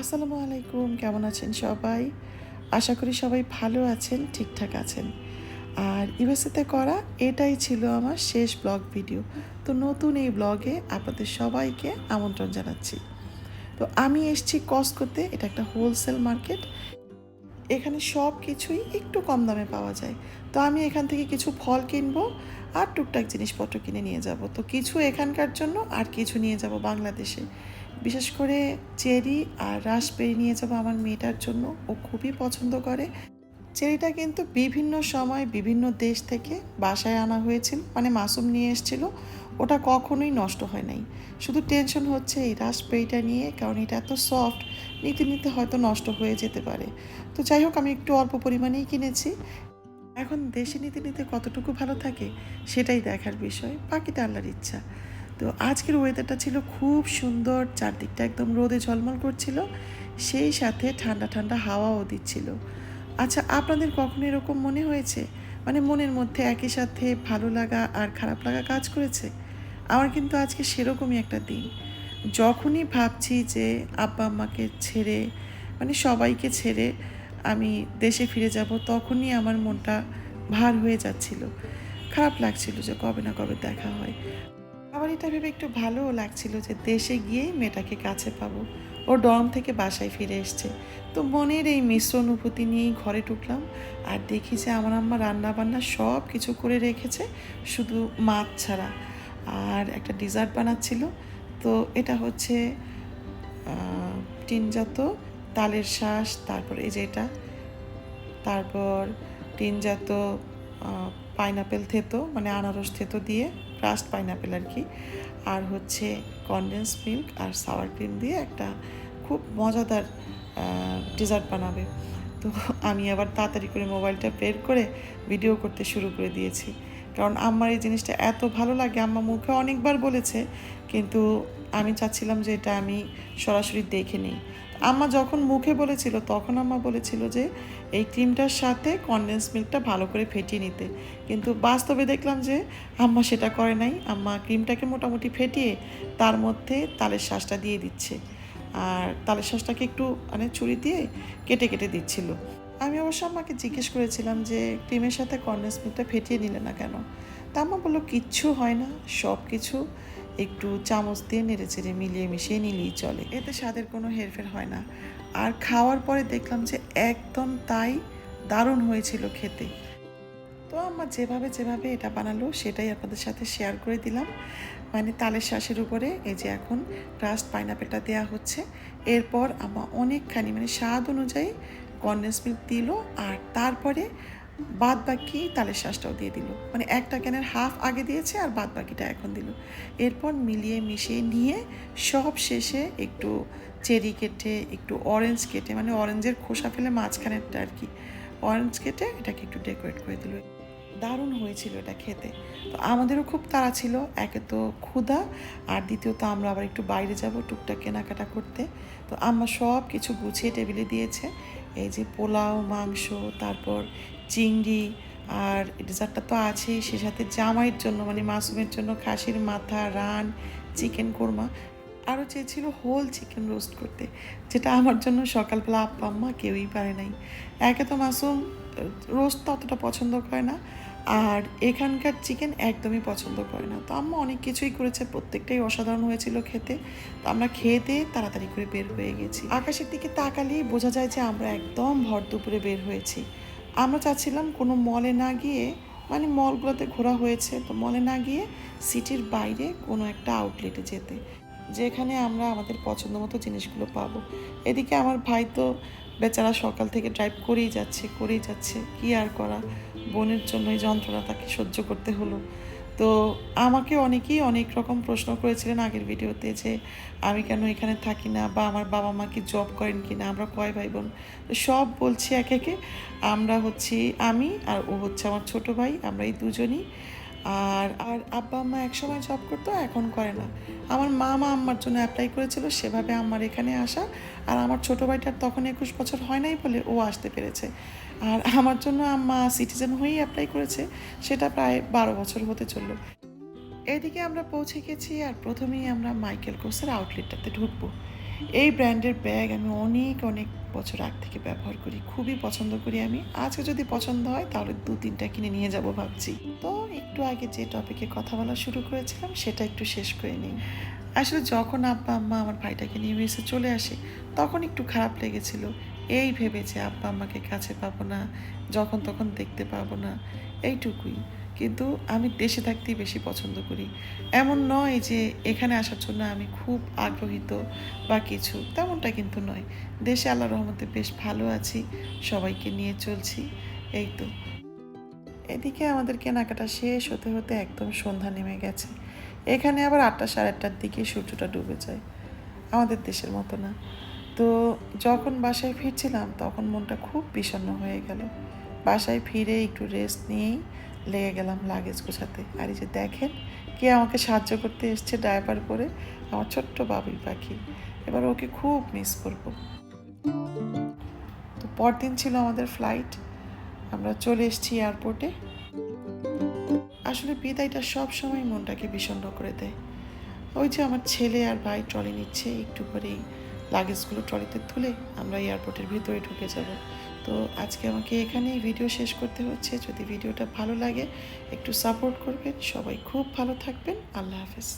আসসালামু আলাইকুম, কেমন আছেন সবাই? আশা করি সবাই ভালো আছেন, ঠিকঠাক আছেন। আর ইউএসএতে করা এটাই ছিল আমার শেষ ব্লগ ভিডিও। তো নতুন এই ব্লগে আপনাদের সবাইকে আমন্ত্রণ জানাচ্ছি। তো আমি এসেছি কসকোতে, এটা একটা হোলসেল মার্কেট। এখানে সব কিছুই একটু কম দামে পাওয়া যায়। তো আমি এখান থেকে কিছু ফল কিনবো আর টুকটাক জিনিসপত্র কিনে নিয়ে যাব। তো কিছু এখানকার জন্য আর কিছু নিয়ে যাব বাংলাদেশে। বিশেষ করে চেরি আর রাসবেরি নিয়ে যাব আমার মেয়েটার জন্য ও খুবই পছন্দ করে। চেরিটা কিন্তু বিভিন্ন সময় বিভিন্ন দেশ থেকে বাসায় আনা হয়েছিল মানে মাসুম নিয়ে এসেছিল। ওটা কখনোই নষ্ট হয় নাই। শুধু টেনশন হচ্ছে এই রাসবেরিটা নিয়ে, কারণ এটা এত সফট নিতে নিতে হয়তো নষ্ট হয়ে যেতে পারে। তো যাই হোক, আমি একটু অল্প পরিমাণেই কিনেছি। এখন দেশে নিতে নিতে কতটুকু ভালো থাকে সেটাই দেখার বিষয়, বাকিটা আল্লাহর ইচ্ছা। তো আজকের ওয়েদারটা ছিল খুব সুন্দর, চারদিকটা একদম রোদে ঝলমল করছিল, সেই সাথে ঠান্ডা ঠান্ডা হাওয়াও দিচ্ছিল। আচ্ছা আপনাদের কখনো এরকম মনে হয়েছে? মানে মনের মধ্যে একই সাথে ভালো লাগা আর খারাপ লাগা কাজ করেছে? আমার কিন্তু আজকে সেরকমই একটা দিন। যখনই ভাবছি যে আব্বা আম্মাকে ছেড়ে মানে সবাইকে ছেড়ে আমি দেশে ফিরে যাব, তখনই আমার মনটা ভার হয়ে যাচ্ছিল। খারাপ লাগছিল যে কবে না কবে দেখা হয়। আবার এটা ভেবে একটু ভালোও লাগছিল যে দেশে গিয়েই মেয়েটাকে কাছে পাবো। ও ডর্ম থেকে বাসায় ফিরে এসছে। তো মনের এই মিশ্র অনুভূতি নিয়েই ঘরে ঢুকলাম। আর দেখি যে আমার আম্মা রান্না বান্না সব কিছু করে রেখেছে, শুধু মাছ ছাড়া। আর একটা ডিজার্ট বানাচ্ছিল। তো এটা হচ্ছে টিনজাত তালের শ্বাস তারপর এই যে এটা, তারপর টিনজাত পাইনাপেল থেতো মানে আনারস থেতো দিয়ে ক্রাস্ট পাইনাপেল আর কি। আর হচ্ছে কনডেন্স মিল্ক আর সাওয়ার ক্রিম দিয়ে একটা খুব মজাদার ডেজার্ট বানাবে। তো আমি আবার তাড়াতাড়ি করে মোবাইলটা বের করে ভিডিও করতে শুরু করে দিয়েছি। কারণ আমার এই জিনিসটা এত ভালো লাগে। আম্মা মুখে অনেকবার বলেছে, কিন্তু আমি চাচ্ছিলাম যে এটা আমি সরাসরি দেখে নিই। আম্মা যখন মুখে বলেছিল, তখন আম্মা বলেছিল যে এই ক্রিমটার সাথে কনডেন্স মিল্কটা ভালো করে ফেটিয়ে নিতে। কিন্তু বাস্তবে দেখলাম যে আম্মা সেটা করে নাই। আম্মা ক্রিমটাকে মোটামুটি ফেটিয়ে তার মধ্যে তালের শ্বাসটা দিয়ে দিচ্ছে। আর তালের শ্বাসটাকে একটু মানে ছুরি দিয়ে কেটে কেটে দিচ্ছিল। আমি অবশ্য আমাকে জিজ্ঞেস করেছিলাম যে ক্রিমের সাথে কনডেন্স মিল্কটা ফেটিয়ে নিলে না কেন? তা আম্মা বলল, কিচ্ছু হয় না সব কিছু একটু চামচ দিয়ে নেড়ে চেড়ে মিলিয়ে মিশিয়ে নিলেই চলে। এতে স্বাদের কোনো হেরফের হয় না। আর খাওয়ার পরে দেখলাম যে, একদম তাই দারুণ হয়েছিল খেতে। তো আমার যেভাবে যেভাবে এটা বানালো, সেটাই আপনাদের সাথে শেয়ার করে দিলাম। মানে তালের শ্বাসের উপরে এই যে এখন ক্রাস্ট পাইনাপেলটা দেওয়া হচ্ছে। এরপর আমার অনেকখানি মানে স্বাদ অনুযায়ী কন্ডেন্স মিল্ক দিল আর তারপরে বাদ বাকি তালের শ্বাসটাও দিয়ে দিল। মানে একটা ক্যানের হাফ আগে দিয়েছে আর বাদ বাকিটা এখন দিল। এরপর মিলিয়ে মিশিয়ে নিয়ে সব শেষে একটু চেরি কেটে, একটু অরেঞ্জ কেটে মানে অরেঞ্জের খোসা ফেলে মাঝখানেরটা আর কি অরেঞ্জ কেটে এটাকে একটু ডেকোরেট করে দিল। দারুণ হয়েছিল এটা খেতে। তো আমাদেরও খুব তাড়া ছিল, একে তো ক্ষুধা আর দ্বিতীয়ত আমরা আবার একটু বাইরে যাব টুকটাক কেনাকাটা করতে। তো আম্মা সব কিছু গুছিয়ে টেবিলে দিয়েছে। এই যে পোলাও, মাংস, তারপর চিংড়ি আর ডেজার্টটা তো আছেই সে সাথে জামাইয়ের জন্য মানে মাসুমের জন্য খাসির মাথা, রান, চিকেন কোরমা। আরও চেয়েছিল হোল চিকেন রোস্ট করতে, যেটা আমার জন্য সকালবেলা আপ্পা আম্মা কেউই পারে নাই। একে তো মাসুম, রোস্ট তো অতটা পছন্দ করে না। আর এখানকার চিকেন একদমই পছন্দ করে না। তো আম্মা অনেক কিছুই করেছে, প্রত্যেকটাই অসাধারণ হয়েছিল খেতে। তো আমরা খেতে তাড়াতাড়ি করে বের হয়ে গেছি। আকাশের দিকে তাকালেই বোঝা যায় যে আমরা একদম ভর দুপুরে বের হয়েছি। আমরা চাচ্ছিলাম কোনো মলে না গিয়ে মানে মলগুলোতে ঘোরা হয়েছে, তো মলে না গিয়ে সিটির বাইরে কোনো একটা আউটলেটে যেতে, যেখানে আমরা আমাদের পছন্দ মতো জিনিসগুলো পাবো। এদিকে আমার ভাই তো বেচারা সকাল থেকে ড্রাইভ করেই যাচ্ছে করেই যাচ্ছে, কি আর করা? বোনের জন্য এই যন্ত্রণা তাকে সহ্য করতে হলো। তো আমাকে অনেকেই অনেক রকম প্রশ্ন করেছিলেন আগের ভিডিওতে যে, আমি কেন এখানে থাকি না? বা আমার বাবা মা কি জব করেন কি না আমরা কয় ভাই বোন সব বলছি এক একে। আমরা হচ্ছি আমি আর ও হচ্ছে আমার ছোট ভাই। আমরা এই দুজনই। আর আর আব্বা আম্মা একসময় জব করতো, এখন করে না। আমার মা মা আম্মার জন্য অ্যাপ্লাই করেছিল, সেভাবে আমার এখানে আসা। আর আমার ছোটো ভাইটার তখন একুশ বছর হয় নাই বলে ও আসতে পেরেছে। আর আমার জন্য আম্মা সিটিজেন হয়েই অ্যাপ্লাই করেছে, সেটা প্রায় বারো বছর হতে চলল। এদিকে আমরা পৌঁছে গেছি আর প্রথমেই আমরা মাইকেল কোর্সের আউটলেটটাতে ঢুকবো। এই ব্র্যান্ডের ব্যাগ আমি অনেক অনেক বছর আগ থেকে ব্যবহার করি, খুবই পছন্দ করি আমি। আজকে যদি পছন্দ হয়, তাহলে দু তিনটা কিনে নিয়ে যাব ভাবছি। তো একটু আগে যে টপিকে কথা বলা শুরু করেছিলাম, সেটা একটু শেষ করে নিই। আসলে যখন আব্বা, আম্মা আমার ভাইটাকে নিয়ে এসে চলে আসে, তখন একটু খারাপ লেগেছিল। এই ভেবে যে আব্বা আম্মাকে কাছে পাবো না, যখন তখন দেখতে পাবো না, এইটুকুই। কিন্তু আমি দেশে থাকতেই বেশি পছন্দ করি। এমন নয় যে এখানে আসার জন্য আমি খুব আগ্রহিত বা কিছু, তেমনটা কিন্তু নয়। দেশে আল্লাহ রহমতে বেশ ভালো আছি, সবাইকে নিয়ে চলছি, এই তো। এদিকে আমাদের কেনাকাটা শেষ হতে হতে একদম সন্ধ্যা নেমে গেছে। এখানে আবার আটটা সাড়ে আটটার দিকে সূর্যটা ডুবে যায়। আমাদের দেশের মতো না। তো যখন বাসায় ফিরছিলাম তখন মনটা খুব বিষণ্ণ হয়ে গেল। বাসায় ফিরে একটু রেস্ট নিয়েই লেগে গেলাম লাগেজ গোছাতে। আর এই যে দেখেন কে আমাকে সাহায্য করতে এসছে ড্রাইভার করে আমার ছোট্ট বাবুই পাখি। এবার ওকে খুব মিস করব। তো পরদিন ছিল আমাদের ফ্লাইট আমরা চলে এসেছি এয়ারপোর্টে আসলে বিদায়টা সব সময় মনটাকে বিষণ্ণ করে দেয়। ওই যে আমার ছেলে আর ভাই ট্রলি নিচ্ছে, একটু পরেই লাগেজগুলো ট্রলিতে তুলে আমরা এয়ারপোর্টের ভিতরে ঢুকে যাব। তো আজকে আমাকে এখানেই ভিডিও শেষ করতে হচ্ছে। যদি ভিডিওটা ভালো লাগে, একটু সাপোর্ট করবেন। সবাই খুব ভালো থাকবেন। আল্লাহ হাফেজ।